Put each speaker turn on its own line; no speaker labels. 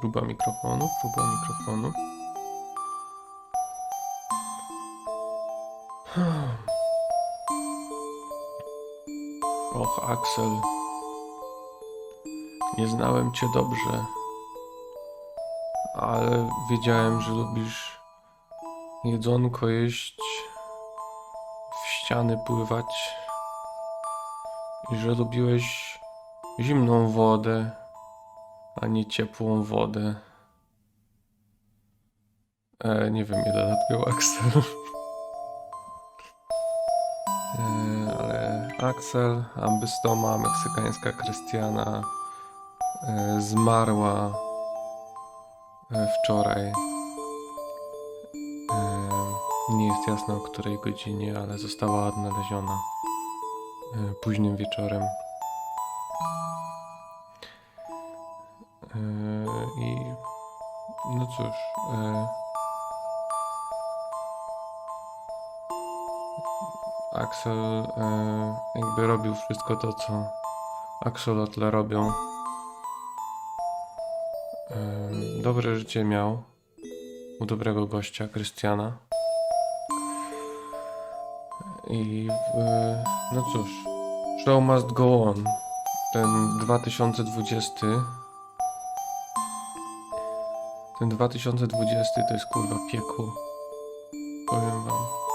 Próba mikrofonu, próba mikrofonu. Och, Axel. Nie znałem cię dobrze, ale wiedziałem, że lubisz jedzonko jeść, w ściany pływać i że lubiłeś zimną wodę, a nie ciepłą wodę. E, nie wiem, ile lat miał Axel. E, ale Axel, Ambystoma, meksykańska Krystiana e, zmarła e, wczoraj. E, nie jest jasne o której godzinie, ale została odnaleziona e, późnym wieczorem. E, I no cóż. E, Axel e, jakby robił wszystko to, co axolotle robią. Dobre życie miał u dobrego gościa, Krystiana. I no cóż, show must go on. Ten 2020 ten 2020 to jest kurwa piekło. Powiem wam.